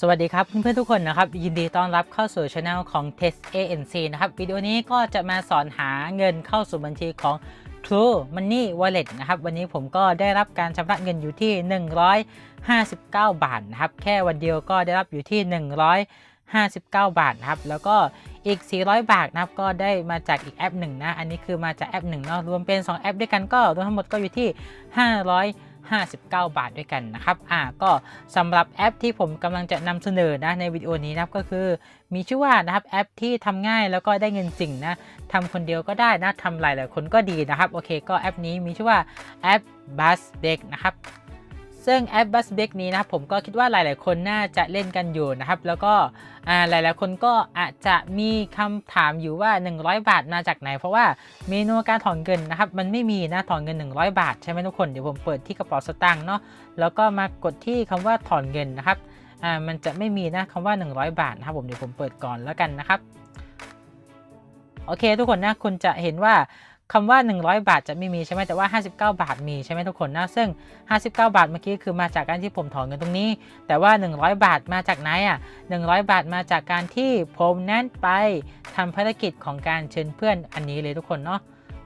สวัสดีครับเพื่อนๆทุกคนนะครับ ยินดีต้อนรับเข้าสู่ช anel ของ Test ANC นะครับ วิดีโอนี้ก็จะมาสอนหาเงินเข้าสู่บัญชีของ True Money Wallet นะครับ วันนี้ผมก็ได้รับการชำระเงินอยู่ที่ 159 บาทนะครับ แค่วันเดียวก็ได้รับอยู่ที่ 159 บาทนะครับ แล้วก็อีก 400 บาทนะครับ ก็ได้มาจากอีกแอปหนึ่งนะ อันนี้คือมาจากแอปหนึ่งเนาะรวมเป็น 2 แอปด้วยกันก็รวมทั้งหมดก็อยู่ที่ 500 59 บาทด้วยกันนะครับอ่าก็สำหรับแอปที่ผมกำลังจะนำเสนอนะในวิดีโอนี้นะครับก็คือมีชื่อว่านะครับแอปที่ทำง่ายแล้วก็ได้เงินจริงนะทำคนเดียวก็ได้นะทำหลายหลายคนก็ดีนะครับโอเคก็แอปนี้มีชื่อว่าแอป b u z b a k นะครับ ซึ่งแอป b u z b a k นี้นะครับผมก็คิดว่าหลาย ๆ คนน่าจะเล่นกันอยู่นะครับ แล้วก็หลาย ๆ คนก็อาจจะมีคำถามอยู่ว่า 100 บาทมาจากไหน เพราะว่าเมนูการถอนเงินนะครับ มันไม่มีนะถอนเงิน 100 บาทใช่ไหมทุกคนเดี๋ยวผมเปิดที่กระเป๋าสตางค์เนาะแล้วก็มากดที่คำว่าถอนเงินนะครับอ่ามันจะไม่มีนะคำว่า 100 บาทนะครับผมเดี๋ยวผมเปิดก่อนแล้วกันนะครับโอเคทุกคนนะคุณจะเห็นว่า คำว่า 100 บาทจะไม่มีใช่ไหมแต่ว่า 59 บาทมีใช่ไหมทุกคนนะซึ่ง 59 บาทเมื่อกี้คือมาจากการที่ผมถอนเงินตรงนี้ แต่ว่า 100 บาทมาจากไหนอะ100 บาทมาจากการที่ผมนั้นไปทำภารกิจของการเชิญเพื่อนอันนี้เลยทุกคนเนาะ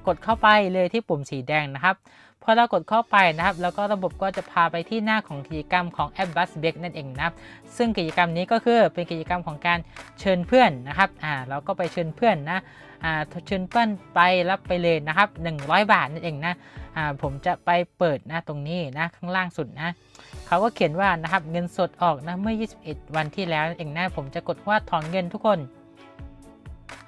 กดเข้าไปเลยที่ปุ่มสีแดงนะครับพอเรากดเข้าไปนะครับ แล้วก็ระบบก็จะพาไปที่หน้าของกิจกรรมของแอป b u s b a k นั่นเองนะครับ ซึ่งกิจกรรมนี้ก็คือเป็นกิจกรรมของการเชิญเพื่อนนะครับอ่าเราก็ไปเชิญเพื่อนนะอ่าเชิญเพื่อนไปรับไปเลยนะครับ 100 บาทนั่นเองนะอ่าผมจะไปเปิดนะตรงนี้นะข้างล่างสุดนะเขาก็เขียนว่านะครับเงินสดออกนะเมื่อ 21 วันที่แล้วนั่นเองนะผมจะกดว่าถอนเงินทุกคน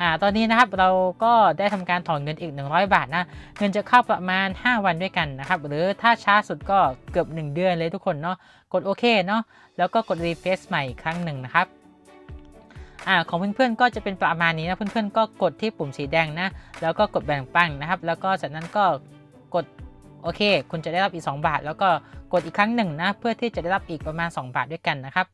อ่าตอนนี้นะครับเราก็ได้ทำการถอนเงินอีก 100 บาทนะเงินจะเข้าประมาณ 5 วันด้วยกันนะครับหรือถ้าช้าสุดก็เกือบ 1 เดือนเลยทุกคนเนาะกดโอเคเนาะแล้วก็กดรีเฟซใหม่อีกครั้งหนึ่งนะครับอ่าของเพื่อนๆก็จะเป็นประมาณนี้นะเพื่อนๆก็กดที่ปุ่มสีแดงนะแล้วก็กดแบ่งปันนะครับ แล้วก็จากนั้นก็กดโอเค คุณจะได้รับอีก 2 บาท แล้วก็กดอีกครั้งหนึ่งนะเพื่อที่จะได้รับอีกประมาณ 2 บาทด้วยกันนะครับ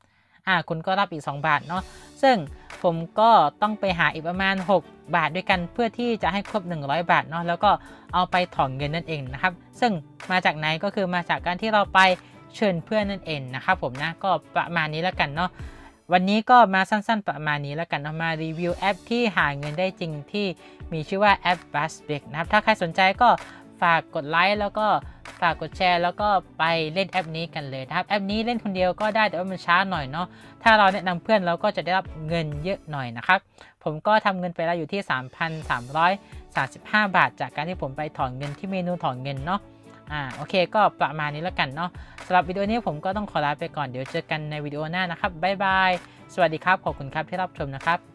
อ่าคุณก็รับอีก 2 บาทเนาะซึ่ง ผมก็ต้องไปหาอีกประมาณ 6 บาทด้วยกันเพื่อที่จะให้ครบ 100 บาทเนาะแล้วก็เอาไปถอนเงินนั่นเองนะครับ ซึ่งมาจากไหนก็คือมาจากการที่เราไปเชิญเพื่อนนั่นเองนะครับผมนะก็ประมาณนี้แล้วกันเนาะวันนี้ก็มาสั้นๆ ประมาณนี้แล้วกันเนาะมารีวิวแอปที่หาเงินได้จริงที่มีชื่อว่าแอป b u s b a k นะครับถ้าใครสนใจก็ฝากกดไลค์แล้วก็ ฝากกดแชร์แล้วก็ไปเล่นแอปนี้กันเลยนะครับแอปนี้เล่นคนเดียวก็ได้แต่ว่ามันช้าหน่อยเนาะถ้าเราแนะนำเพื่อนเราก็จะได้รับเงินเยอะหน่อยนะครับผมก็ทำเงินไปแล้วอยู่ที่ 3,335 บาท จากการที่ผมไปถอนเงินที่เมนูถอนเงินเนาะอ่าโอเคก็ประมาณนี้แล้วกันเนาะสำหรับวิดีโอนี้ผมก็ต้องขอลาไปก่อนเดี๋ยวเจอกันในวิดีโอหน้านะครับบ๊ายบายสวัสดีครับขอบคุณครับที่รับชมนะครับ